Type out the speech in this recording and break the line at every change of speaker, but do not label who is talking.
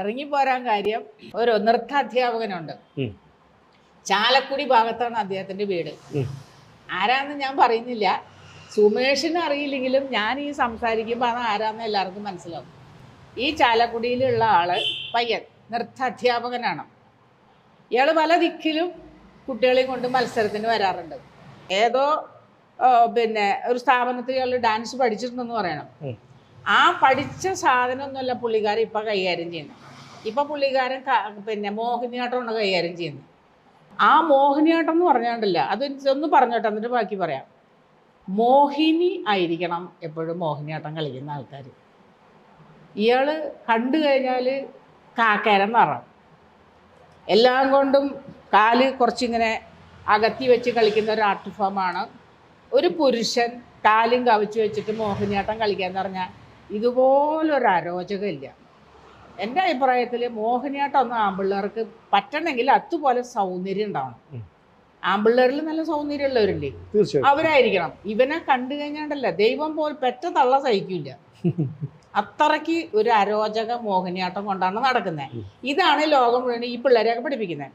ഇറങ്ങിപ്പോരാൻ കാര്യം ഒരു നൃത്ത അധ്യാപകനുണ്ട് ചാലക്കുടി ഭാഗത്താണ് അദ്ദേഹത്തിന്റെ വീട്. ആരാന്ന് ഞാൻ പറയുന്നില്ല. സുമേഷിന് അറിയില്ലെങ്കിലും ഞാൻ ഈ സംസാരിക്കുമ്പോൾ അത് ആരാന്ന് എല്ലാവർക്കും മനസ്സിലാവും. ഈ ചാലക്കുടിയിലുള്ള ആൾ പയ്യൻ നൃത്ത അധ്യാപകനാണ് ഇയാൾ പല ദിക്കിലും കുട്ടികളെ കൊണ്ട് മത്സരത്തിന് വരാറുണ്ട്. ഏതോ പിന്നെ ഒരു സ്ഥാപനത്തിൽ ഇയാൾ ഡാൻസ് പഠിച്ചിട്ടുണ്ടെന്ന് പറയണം. ആ പഠിച്ച സാധനമൊന്നുമല്ല പുള്ളിക്കാരൻ ഇപ്പം കൈകാര്യം ചെയ്യുന്നത്. ഇപ്പം പുള്ളിക്കാരൻ പിന്നെ മോഹിനിയാട്ടമാണ് കൈകാര്യം ചെയ്യുന്നത്. ആ മോഹിനിയാട്ടം എന്ന് പറഞ്ഞാണ്ടല്ല അത് ഒന്ന് പറഞ്ഞോട്ടെ എന്നിട്ട് ബാക്കി പറയാം. മോഹിനി ആയിരിക്കണം എപ്പോഴും മോഹിനിയാട്ടം കളിക്കുന്ന ആൾക്കാർ ഇയാൾ കണ്ടു കഴിഞ്ഞാൽ കാക്കേരം പറയാം എല്ലാം കൊണ്ടും കാൽ കുറച്ചിങ്ങനെ അകത്തി വെച്ച് കളിക്കുന്ന ഒരു ആർട്ട് ഫോമാണ്. ഒരു പുരുഷൻ കാലും കവിച്ച് വെച്ചിട്ട് മോഹിനിയാട്ടം കളിക്കാന്ന് പറഞ്ഞാൽ ഇതുപോലൊരു അരോചകമില്ല. എന്റെ അഭിപ്രായത്തിൽ മോഹിനിയാട്ടം ഒന്നും ആമ്പിള്ളേർക്ക് പറ്റണമെങ്കിൽ അതുപോലെ സൗന്ദര്യം ഉണ്ടാവണം. ആമ്പിള്ളേരിൽ നല്ല സൗന്ദര്യമുള്ളവരില്ലേ
തീർച്ചയായിട്ടും.
അവരായിരിക്കണം. ഇവനെ കണ്ടു കഴിഞ്ഞാണ്ടല്ല ദൈവം പോൽ പെറ്റ തള്ള സഹിക്കില്ല. അത്രയ്ക്ക് ഒരു അരോചക മോഹിനിയാട്ടം കൊണ്ടാണ് നടക്കുന്നത് ഇതാണ് ലോകം മുഴുവൻ ഈ പിള്ളേരെയൊക്കെ പഠിപ്പിക്കുന്നത്